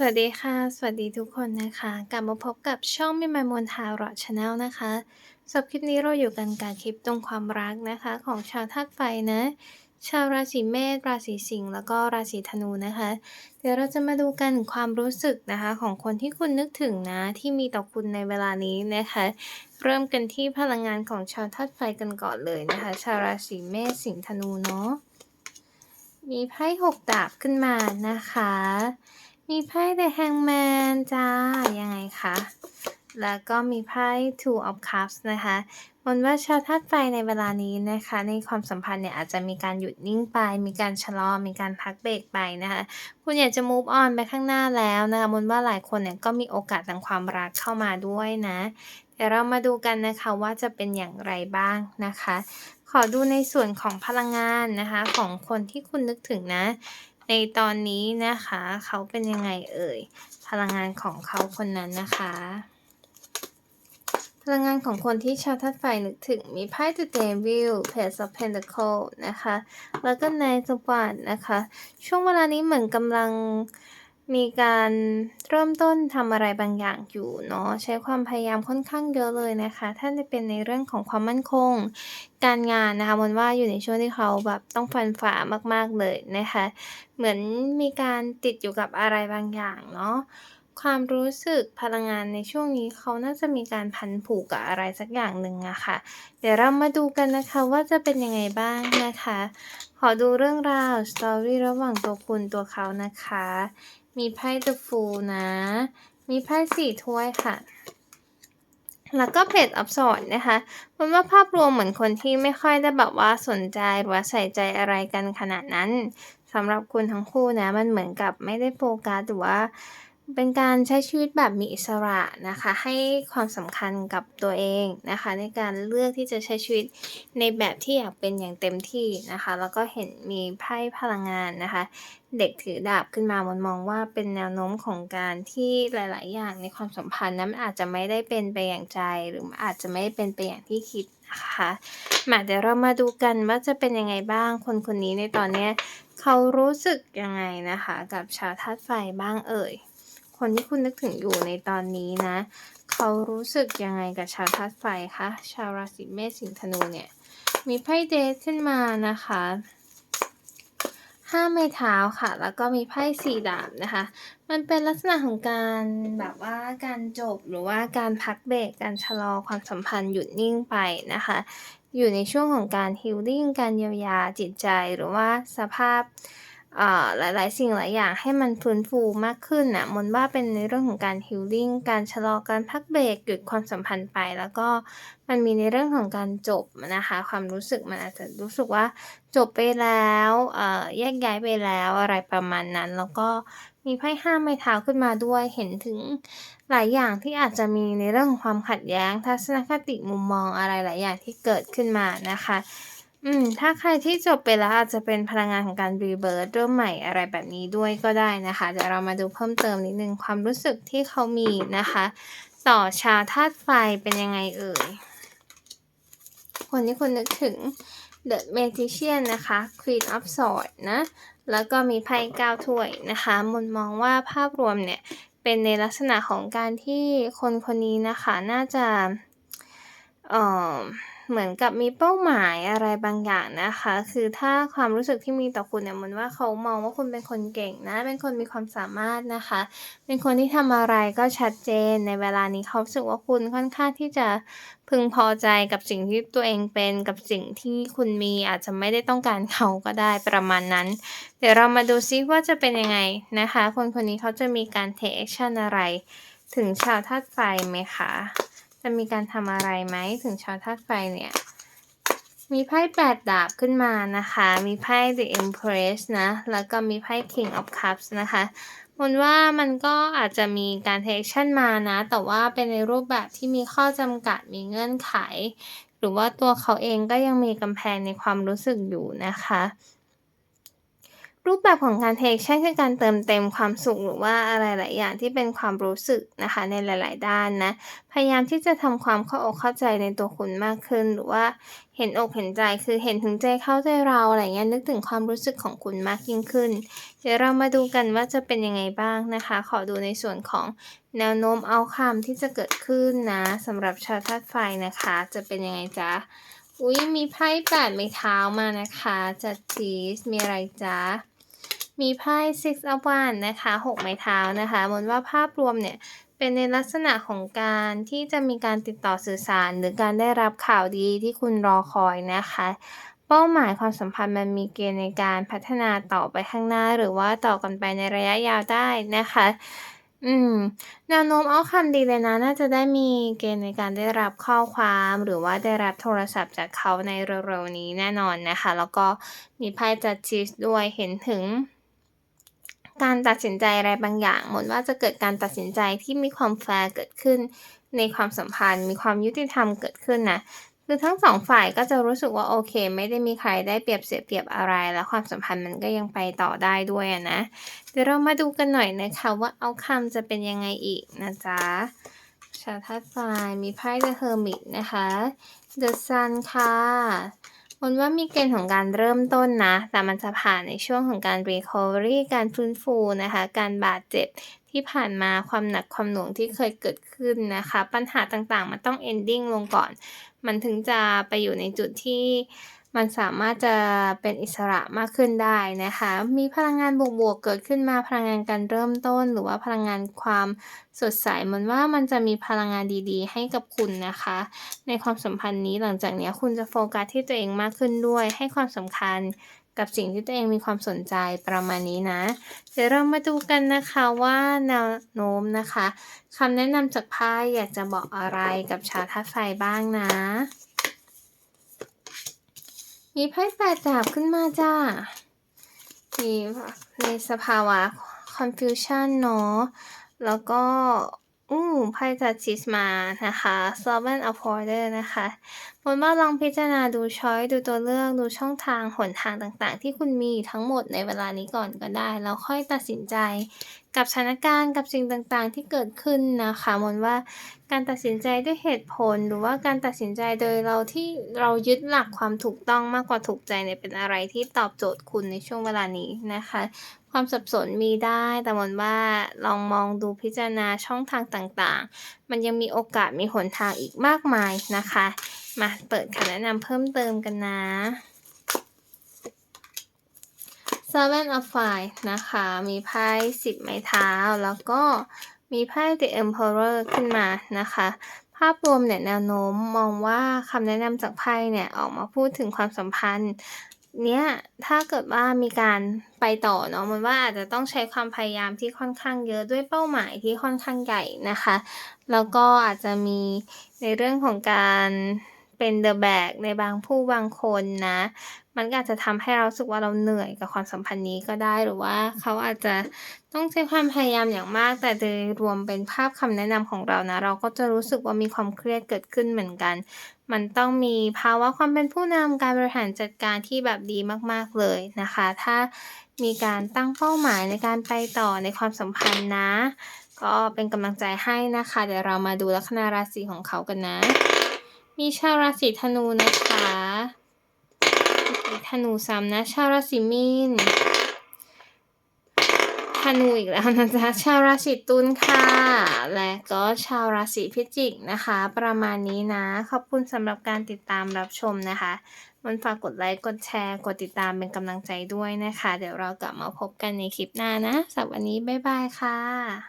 สวัสดีค่ะ สวัสดีทุกคนนะคะ กลับมาพบกับช่อง Me My Moon Tarot Channel นะคะสำหรับคลิปนี้เราอยู่กันกับคลิปตรงความรักนะคะ ของชาวธาตุไฟนะ ชาวราศีเมษราศีสิงห์แล้วก็ราศีธนูนะคะ เดี๋ยวเราจะมาดูกันความรู้สึกนะคะ ของคนที่คุณนึกถึงนะ ที่มีต่อคุณในเวลานี้นะคะ เริ่มกันที่พลังงานของชาวธาตุไฟกันก่อนเลยนะคะ ชาวราศีเมษสิงห์ธนูเนาะมีไพ่หกดาบขึ้นมานะคะ มีไพ่ The Hangman จ้า ยังไงคะ แล้วก็มีไพ่ Two of Cups นะคะมันว่าชาวธาตุไฟในเวลานี้นะคะ ในความสัมพันธ์เนี่ยอาจจะมีการหยุดนิ่งไป มีการชะลอ มีการพักเบรกไปนะคะ คุณอยากจะ move on ไปข้างหน้าแล้วนะคะมนว่าหลายคนเนี่ยก็มีโอกาสทางความรักเข้ามาด้วยนะเดี๋ยวเรามาดูกันนะคะว่าจะเป็นอย่างไรบ้างนะคะ ขอดูในส่วนของพลังงานนะคะ ของคนที่คุณนึกถึงนะ ในตอนนี้นะคะ เขาเป็นยังไงเอ่ย พลังงานของเขาคนนั้นนะคะ พลังงานของคนที่ชาวทัดไฟนึกถึงมีไพ่ The Devil Page of Pentacle นะคะ แล้วก็นายสวัสดนะคะ ช่วงเวลานี้เหมือนกำลัง มีการเริ่มต้นทำอะไรบางอย่างอยู่เนาะใช้ความพยายามค่อนข้างเยอะเลยนะคะ ถ้าจะเป็นในเรื่องของความมั่นคง การงานนะคะมันว่าอยู่ในช่วงที่เขาแบบต้องฟันฝ่ามากๆเลยนะคะ เหมือนมีการติดอยู่กับอะไรบางอย่างเนาะความรู้สึกพลังงานในช่วงนี้เขาน่าจะมีการพันผูกกับอะไรสักอย่างหนึ่งอะค่ะ เดี๋ยวเรามาดูกันนะคะว่าจะเป็นยังไงบ้างนะคะ ขอดูเรื่องราวสตอรี่ระหว่างตัวคุณตัวเขานะคะ มีไพ่ The Fool นะ มีไพ่สี่ถ้วยค่ะ แล้วก็เพจอับสอนนะคะ มันว่าภาพรวมเหมือนคนที่ไม่ค่อยได้แบบว่าสนใจหรือว่าใส่ใจอะไรกันขนาดนั้นสำหรับคุณทั้งคู่นะ มันเหมือนกับไม่ได้โฟกัสหรือว่า เป็นการใช้ชีวิตแบบมีอิสระนะคะ ให้ความสำคัญกับตัวเองนะคะ ในการเลือกที่จะใช้ชีวิตในแบบที่อยากเป็นอย่างเต็มที่นะคะ แล้วก็เห็นมีไพ่พลังงานนะคะ เด็กถือดาบขึ้นมามันมองว่าเป็นแนวโน้มของการที่หลาย ๆ อย่างในความสัมพันธ์นั้นอาจจะไม่ได้เป็นไปอย่างใจ หรืออาจจะไม่ได้เป็นไปอย่างที่คิดนะคะมาเดี๋ยวเรามาดูกันว่าจะเป็นยังไงบ้าง คนคนนี้ในตอนนี้เขารู้สึกยังไงนะคะ กับชาวธาตุไฟบ้างเอ่ย คนที่คุณนึกถึงอยู่ในตอนนี้นะ เขารู้สึกยังไงกับชาวธาตุไฟคะชาวราศีเมษสิงห์ธนูเนี่ย มีไพ่เดทขึ้นมานะคะห้าไม้เท้าค่ะ แล้วก็มีไพ่สี่ดาบนะคะ มันเป็นลักษณะของการแบบว่าการจบหรือว่าการพักเบรกการชะลอความสัมพันธ์หยุดนิ่งไปนะคะ อยู่ในช่วงของการฮิลลิ่งการเยียวยาจิตใจหรือว่าสภาพ หลายๆ สิ่งหลายอย่างให้มันฟื้นฟูมากขึ้นนะมนว่าเป็นในเรื่องของการฮิลลิ่งการชะลอการพักเบรกหยุดความสัมพันธ์ไป แล้วก็มันมีในเรื่องของการจบนะคะ ความรู้สึกมันอาจจะรู้สึกว่าจบไปแล้วแยกย้ายไปแล้วอะไรประมาณนั้น แล้วก็มีไพ่ห้าไม้เท้าขึ้นมาด้วยเห็นถึงหลายอย่างที่อาจจะมีในเรื่องของความขัดแย้ง ทัศนคติมุมมองอะไรหลายอย่างที่เกิดขึ้นมานะคะ อืม ถ้าใครที่จบไปแล้วอาจจะเป็นพลังงานของการรีเบิร์ตเริ่มใหม่อะไรแบบนี้ด้วยก็ได้นะคะ เดี๋ยวเรามาดูเพิ่มเติมนิดนึงความรู้สึกที่เขามีนะคะ ต่อชาวธาตุไฟเป็นยังไงเอ่ย คนที่คุณนึกถึง The Magician นะคะ Queen of Swords นะ แล้วก็มีไพ่ก้าวถ้วยนะคะมนมองว่าภาพรวมเนี่ย เป็นในลักษณะของการที่คนคนนี้นะคะ น่าจะเอ่อ เหมือนกับมีเป้าหมายอะไรบางอย่างนะคะ คือถ้าความรู้สึกที่มีต่อคุณเนี่ยเหมือนว่าเขามองว่าคุณเป็นคนเก่งนะ เป็นคนมีความสามารถนะคะ เป็นคนที่ทำอะไรก็ชัดเจนในเวลานี้เขาสึกว่าคุณค่อนข้างที่จะพึงพอใจกับสิ่งที่ตัวเองเป็นกับสิ่งที่คุณมีอาจจะไม่ได้ต้องการเขาก็ได้ประมาณนั้น เดี๋ยวเรามาดูซิว่าจะเป็นยังไงนะคะ คนคนนี้เขาจะมีการ take action อะไร ถึงชาวธาตุไฟไหมคะ จะมีการทำอะไรไหมถึงชาวธาตุไฟเนี่ย มีไพ่แปดดาบขึ้นมานะคะ มีไพ่ The Empress นะ แล้วก็มีไพ่ King of Cups นะคะมันว่ามันก็อาจจะมีการเทคชั่นมานะ แต่ว่าเป็นในรูปแบบที่มีข้อจำกัดมีเงื่อนไข หรือว่าตัวเขาเองก็ยังมีกำแพงในความรู้สึกอยู่นะคะ รูปแบบของการเทคชั่นคือการเติมเต็มความสุขหรือว่าอะไรหลายอย่างที่เป็นความรู้สึกนะคะในหลาย ๆ ด้านนะ พยายามที่จะทำความเข้าอกเข้าใจในตัวคุณมากขึ้น หรือว่าเห็นอกเห็นใจคือเห็นถึงใจเข้าใจเราอะไรเงี้ยนึกถึงความรู้สึกของคุณมากยิ่งขึ้น เดี๋ยวเรามาดูกันว่าจะเป็นยังไงบ้างนะคะ ขอดูในส่วนของแนวโน้มเอาคำที่จะเกิดขึ้นนะสำหรับชาวธาตุไฟนะคะ จะเป็นยังไงจ๊ะอุ้ยมีไพ่แปดไม้เท้ามานะคะจัดจีสมีอะไรจ๊ะ มีไพ่ six of wands นะคะหกไม้เท้านะคะมนว่าภาพรวมเนี่ยเป็นในลักษณะของการที่จะมีการติดต่อสื่อสาร หรือการได้รับข่าวดีที่คุณรอคอยนะคะ เป้าหมายความสัมพันธ์มันมีเกณฑ์ในการพัฒนาต่อไปข้างหน้า หรือว่าต่อกันไปในระยะยาวได้นะคะ อืมแนวโน้มเอาคำดีเลยนะ น่าจะได้มีเกณฑ์ในการได้รับข้อความ หรือว่าได้รับโทรศัพท์จากเขาในเร็วๆนี้แน่นอนนะคะ แล้วก็มีไพ่จัดชีสด้วยเห็นถึง การตัดสินใจอะไรบางอย่างหมือนว่าจะเกิดการตัดสินใจที่มีความแฟร์เกิดขึ้น ในความสัมพันธ์ มีความยุติธรรมเกิดขึ้นนะคือทั้งสองฝ่ายก็จะรู้สึกว่าโอเค ไม่ได้มีใครได้เปรียบเสียเปรียบอะไร แล้วความสัมพันธ์มันก็ยังไปต่อได้ด้วยนะเดี๋ยวเรามาดูกันหน่อยนะคะว่าเอาคำจะเป็นยังไงอีกนะจ๊ะชาวธาตุไฟมีไพ่ The Hermit นะคะ The Sun ค่ะ มันว่ามีเกณฑ์ของการเริ่มต้นนะ แต่มันจะผ่านในช่วงของการ recovery การฟื้นฟูนะคะ การบาดเจ็บที่ผ่านมาความหนักความหน่วงที่เคยเกิดขึ้นนะคะ ปัญหาต่างๆ มันต้อง ending ลงก่อน มันถึงจะไปอยู่ในจุดที่ มันสามารถจะเป็นอิสระมากขึ้นได้นะคะ มีพลังงานบวกๆเกิดขึ้นมาพลังงานการเริ่มต้น หรือว่าพลังงานความสดใสเหมือนว่ามันจะมีพลังงานดีๆ ให้กับคุณนะคะ ในความสัมพันธ์นี้หลังจากนี้คุณจะโฟกัสที่ตัวเองมากขึ้นด้วย ให้ความสำคัญกับสิ่งที่ตัวเองมีความสนใจประมาณนี้นะ เดี๋ยวเรามาดูกันนะคะว่าแนวโน้มนะคะคำแนะนำจากไพ่อยากจะบอกอะไรกับชาวธาตุไฟบ้างนะ มีไพ่แปดดาบขึ้นมาจ้ามีในสภาวะ confusion เนาะ แล้วก็ อู้ไพ่จัดชิสมานะคะ Servant of Order นะคะมนว่าลองพิจารณาดูช้อยดูตัวเลือกดูช่องทางหนทางต่างๆ ที่คุณมีทั้งหมดในเวลานี้ก่อนก็ได้ แล้วค่อยตัดสินใจกับสถานการณ์กับสิ่งต่างๆ ที่เกิดขึ้นนะคะมนว่าการตัดสินใจด้วยเหตุผล หรือว่าการตัดสินใจโดยเราที่เรายึดหลักความถูกต้องมากกว่าถูกใจเนี่ยเป็นอะไรที่ตอบโจทย์คุณในช่วงเวลานี้นะคะ ความสับสนมีได้แต่มนว่าลองมองดูพิจารณาช่องทางต่างๆ มันยังมีโอกาสมีหนทางอีกมากมายนะคะ มาเปิดคำแนะนำเพิ่มเติมกันนะ Seven of Wands นะคะ มีไพ่สิบไม้เท้า แล้วก็มีไพ่ The Emperor ขึ้นมานะคะ ภาพรวมเนี่ยแนวโน้มมองว่าคำแนะนำจากไพ่เนี่ยออกมาพูดถึงความสัมพันธ์เนี่ยถ้าเกิดว่ามีการไปต่อเนาะมันว่าอาจจะต้องใช้ความพยายามที่ค่อนข้างเยอะด้วยเป้าหมายที่ค่อนข้างใหญ่นะคะ แล้วก็อาจจะมีในเรื่องของการเป็นเดอะแบกในบางผู้บางคนนะ มันก็อาจจะทำให้เราสึกว่าเราเหนื่อยกับความสัมพันธ์นี้ก็ได้หรือว่าเขาอาจจะต้องใช้ความพยายามอย่างมาก แต่โดยรวมเป็นภาพคำแนะนำของเรานะ เราก็จะรู้สึกว่ามีความเครียดเกิดขึ้นเหมือนกัน มันต้องมีภาวะความเป็นผู้นำการบริหารจัดการที่แบบดีมากๆเลยนะคะ ถ้ามีการตั้งเป้าหมายในการไปต่อในความสัมพันธ์นะ ก็เป็นกำลังใจให้นะคะ เดี๋ยวเรามาดูลัคนาราศีของเขากันนะ มีชาวราศีธนูนะคะ ธนูซ้ำนะชาวราศีมีนธนูอีกแล้วนะจ๊ะชาวราศีตุลค่ะ และก็ชาวราศีพิจิกนะคะ ประมาณนี้นะ ขอบคุณสำหรับการติดตามรับชมนะคะ มันฝากกดไลค์กดแชร์กดติดตามเป็นกำลังใจด้วยนะคะ เดี๋ยวเรากลับมาพบกันในคลิปหน้านะสำหรับวันนี้บ๊ายบายค่ะ